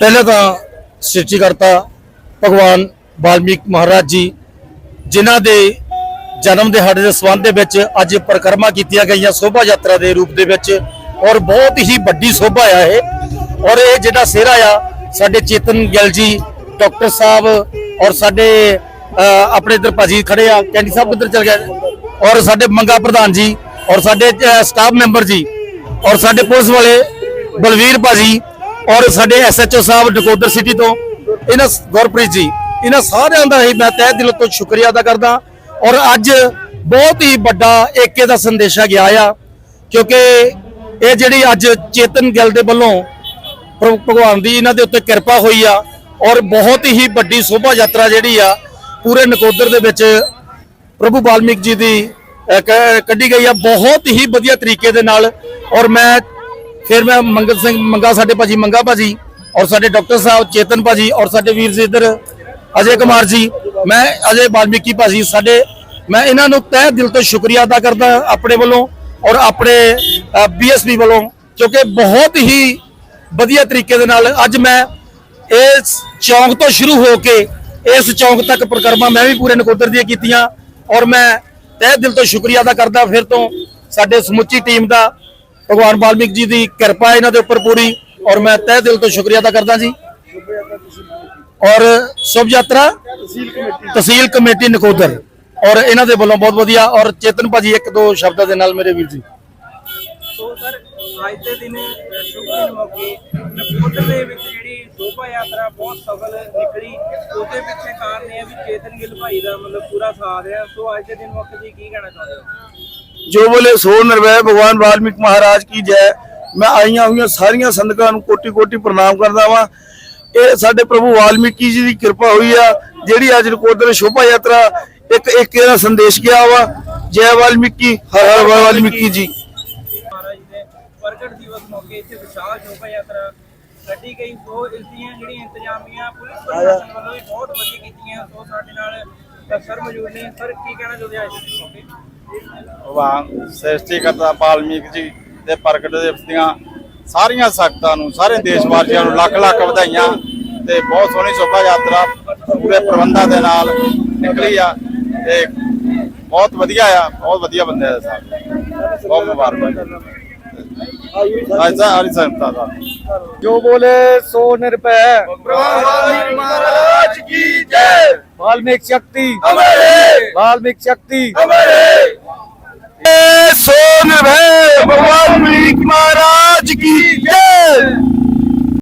ਪਹਿਲੇ ਤਾਂ ਸ੍ਰਿਸ਼ਟੀਕਰਤਾ ਭਗਵਾਨ ਵਾਲਮੀਕ ਮਹਾਰਾਜ ਜੀ ਜਿਨ੍ਹਾਂ ਦੇ ਜਨਮ ਦਿਹਾੜੇ ਦੇ ਸੰਬੰਧ ਦੇ ਵਿੱਚ ਅੱਜ ਪਰਿਕਰਮਾ ਕੀਤੀਆਂ ਗਈਆਂ ਸ਼ੋਭਾ ਯਾਤਰਾ ਦੇ ਰੂਪ ਦੇ ਵਿੱਚ ਔਰ ਬਹੁਤ ਹੀ ਵੱਡੀ ਸ਼ੋਭਾ ਆ ਇਹ। ਔਰ ਇਹ ਜਿਹੜਾ ਸਿਹਰਾ ਆ ਸਾਡੇ ਚੇਤਨ ਗਿੱਲ ਜੀ ਡਾਕਟਰ ਸਾਹਿਬ ਔਰ ਸਾਡੇ ਅ, ਆਪਣੇ ਇਧਰ ਭਾਜੀ ਖੜੇ ਆ ਕੈਂਡੀ ਸਾਹਿਬ ਕਿੱਧਰ ਚਲ ਗਏ। ਔਰ ਸਾਡੇ ਮੰਗਾ ਪ੍ਰਧਾਨ ਜੀ ਔਰ ਸਾਡੇ ਸਟਾਫ ਮੈਂਬਰ ਜੀ ਔਰ ਸਾਡੇ ਪੁਲਿਸ ਵਾਲੇ ਬਲਵੀਰ ਭਾਜੀ ਔਰ ਸਾਡੇ ਐਸਐਚਓ ਸਾਹਿਬ ਨਕੋਦਰ ਸਿਟੀ ਤੋਂ, ਇਹਨਾਂ ਗੁਰਪ੍ਰੀਤ ਜੀ, ਇਹਨਾਂ ਸਾਰਿਆਂ ਦਾ ਹੀ ਮੈਂ ਤਹਿ ਦਿਲ ਤੋਂ ਸ਼ੁਕਰੀਆ ਅਦਾ ਕਰਦਾ। ਔਰ ਅੱਜ ਬਹੁਤ ਹੀ ਵੱਡਾ ਏਕੇ ਦਾ ਸੰਦੇਸ਼ਾ ਗਿਆ ਆ, ਕਿਉਂਕਿ ਇਹ ਜਿਹੜੀ ਅੱਜ ਚੇਤਨ ਗਿੱਲ ਦੇ ਵੱਲੋਂ ਭਗਵਾਨ ਦੀ ਇਹਨਾਂ ਦੇ ਉੱਤੇ ਕਿਰਪਾ ਹੋਈ ਆ, ਔਰ ਬਹੁਤ ਹੀ ਵੱਡੀ ਸ਼ੋਭਾ ਯਾਤਰਾ ਜਿਹੜੀ ਆ, ਪੂਰੇ ਨਕੋਦਰ ਦੇ ਵਿੱਚ ਪ੍ਰਭੂ ਵਾਲਮੀਕ ਜੀ ਦੀ ਕੱਢੀ ਗਈ ਆ, ਬਹੁਤ ਹੀ ਵਧੀਆ ਤਰੀਕੇ ਦੇ ਨਾਲ। ਔਰ ਮੈਂ ਫਿਰ ਮੈਂ ਮੰਗਲ ਸਿੰਘ ਮੰਗਾ, ਸਾਡੇ ਭਾਜੀ ਮੰਗਾ ਭਾਜੀ ਔਰ ਸਾਡੇ ਡਾਕਟਰ ਸਾਹਿਬ ਚੇਤਨ ਭਾਜੀ ਔਰ ਸਾਡੇ ਵੀਰ ਜੀ ਇੱਧਰ ਅਜੇ ਕੁਮਾਰ ਜੀ, ਮੈਂ ਅਜੇ ਵਾਲਮੀਕੀ ਭਾਜੀ, ਸਾਡੇ ਮੈਂ ਇਹਨਾਂ ਨੂੰ ਤਹਿ ਦਿਲ ਤੋਂ ਸ਼ੁਕਰੀਆ ਅਦਾ ਕਰਦਾ ਆਪਣੇ ਵੱਲੋਂ ਔਰ ਆਪਣੇ ਬੀਐਸਪੀ ਵੱਲੋਂ ਕਿਉਂਕਿ ਬਹੁਤ ਹੀ ਵਧੀਆ ਤਰੀਕੇ ਦੇ ਨਾਲ ਅੱਜ ਮੈਂ ਇਸ ਚੌਂਕ ਤੋਂ ਸ਼ੁਰੂ ਹੋ ਕੇ ਇਸ ਚੌਂਕ ਤੱਕ ਪ੍ਰਕਰਮਾ ਮੈਂ ਵੀ ਪੂਰੇ ਨਕੋਦਰ ਦੀਆਂ ਕੀਤੀਆਂ ਔਰ ਮੈਂ ਤਹਿ ਦਿਲ ਤੋਂ ਸ਼ੁਕਰੀਆ ਅਦਾ ਕਰਦਾ ਫਿਰ ਤੋਂ ਸਾਡੇ ਸਮੁੱਚੀ ਟੀਮ ਦਾ ਭਗਵਾਨ ਵਾਲਮੀਕ ਜੀ ਦੀ ਕਿਰਪਾ ਇਹਨਾਂ ਦੇ ਉੱਪਰ ਪੂਰੀ ਔਰ ਮੈਂ ਤਹਿ ਦਿਲ ਤੋਂ ਸ਼ੁਕਰੀਆ ਅਦਾ ਕਰਦਾ ਜੀ। ਔਰ ਸ਼ੁਭ ਯਾਤਰਾ ਤਹਿਸੀਲ ਕਮੇਟੀ ਨਕੋਦਰ। ਔਰ ਇਹਨਾਂ ਦੇ ਵੱਲੋਂ ਬਹੁਤ ਵਧੀਆ ਔਰ ਚੇਤਨ ਭਾਜੀ ਇੱਕ ਦੋ ਸ਼ਬਦਾਂ ਦੇ ਨਾਲ ਮੇਰੇ ਵੀਰ ਜੀ। ਸੋ ਸਰ ਅੱਜ ਦੇ ਦਿਨ ਅ, ਸ਼ੁਭ ਦਿਨ ਮੌਕੇ ਨਕੋਦਰ ਦੇ ਵਿੱਚ ਜਿਹੜੀ ਸ਼ੋਭਾ ਯਾਤਰਾ ਬਹੁਤ ਸਫਲ ਨਿਕਲੀ। ਉਹਦੇ ਪਿੱਛੇ ਕਾਰਨ ਇਹ ਹੈ ਵੀ ਚੇਤਨ ਗਿੱਲ ਭਾਈ ਦਾ ਮਤਲਬ ਪੂਰਾ ਸਾਥ ਹੈ ਸੋ ਅੱਜ ਦੇ ਦਿਨ ਮੌਕੇ ਤੁਸੀਂ ਕੀ ਕਹਿਣਾ ਚਾਹੁੰਦੇ ਹੋ? ਜੋ ਬੋਲੇ ਸੋ ਨਿਰਵੈ ਭਗਵਾਨ ਵਾਲਮੀਕ ਮਹਾਰਾਜ ਕੀ ਜੈ। ਮੈਂ ਆਈਆਂ ਹੋਈਆਂ ਸਾਰੀਆਂ ਸੰਗਤਾਂ ਨੂੰ ਕੋਟੀ ਕੋਟੀ ਪ੍ਰਣਾਮ ਕਰਦਾ ਵਾਂ। ਇਹ ਸਾਡੇ ਪ੍ਰਭੂ ਵਾਲਮੀਕੀ ਜੀ ਦੀ ਕਿਰਪਾ ਹੋਈ ਆ, ਜਿਹੜੀ ਅੱਜ ਨਕੋਦਰ ਸ਼ੋਭਾ ਯਾਤਰਾ ਇੱਕ ਇੱਕ ਇਹਦਾ ਸੰਦੇਸ਼ ਗਿਆ ਵਾ। ਜੈ ਵਾਲਮੀਕੀ, ਹਰ ਹਰ ਵਾਲਮੀਕੀ ਜੀ। ਮਹਾਰਾਜ ਦੇ ਪ੍ਰਗਟ ਦਿਵਸ ਮੌਕੇ ਇੱਥੇ ਵਿਸ਼ਾਲ ਸ਼ੋਭਾ ਯਾਤਰਾ ਕੱਢੀ ਗਈ। ਸੋ ਇਸ ਦੀਆਂ ਜਿਹੜੀਆਂ ਇੰਤਜ਼ਾਮੀਆਂ ਪੁਲਿਸ ਪ੍ਰਸ਼ਾਸਨ ਵੱਲੋਂ ਵੀ ਬਹੁਤ ਵਧੀਆ ਕੀਤੀਆਂ। ਸੋ ਸਾਡੇ ਨਾਲ ਸਰ ਮੌਜੂਦ ਨੇ। ਸਰ, ਕੀ ਕਹਿਣਾ ਚਾਹੁੰਦੇ ਆ ਅੱਜ ਦੇ ਮੌਕੇ? ਭਗਵਾਨ ਸ੍ਰਿਸ਼ਟੀਕਰਤਾ ਵਾਲਮੀਕ ਜੀ ਦੇ ਪ੍ਰਗਟ ਦਿਵਸ ਦੀਆਂ ਸਾਰੀਆਂ ਸੰਗਤਾਂ ਨੂੰ ਸਾਰੇ ਦੇਸ਼ ਵਾਸੀਆਂ ਨੂੰ ਲੱਖ ਲੱਖ ਵਧਾਈਆਂ ਤੇ ਬਹੁਤ ਸੋਹਣੀ ਸ਼ੋਭਾ ਯਾਤਰਾ ਪੂਰੇ ਪ੍ਰਬੰਧਾਂ ਦੇ ਨਾਲ ਨਿਕਲੀ ਆ ਤੇ ਬਹੁਤ ਵਧੀਆ ਆ ਬਹੁਤ ਵਧੀਆ ਬੰਦੇ ਆ ਸਾਹਿਬ ਬਹੁਤ ਮੁਬਾਰਕ ਆਇਜ਼ਾ ਹਰੀ ਸੰਗਤਾਂ ਦਾ ਜੋ ਬੋਲੇ ਸੋ ਨਿਰਭੈ। ਭਗਵਾਨ ਮਹਾਰਾਜ ਕੀ ਜੈ। ਵਾਲਮੀਕ ਸ਼ਕਤੀ। ਅਮਰੇ ਵਾਲਮੀਕ ਸ਼ਕਤੀ। ਅਮਰੇ ਨਿਰਭੈ ਭਗਵਾਨ ਵਾਲਮੀਕ ਮਹਾਰਾਜ ਕੀ ਜੈ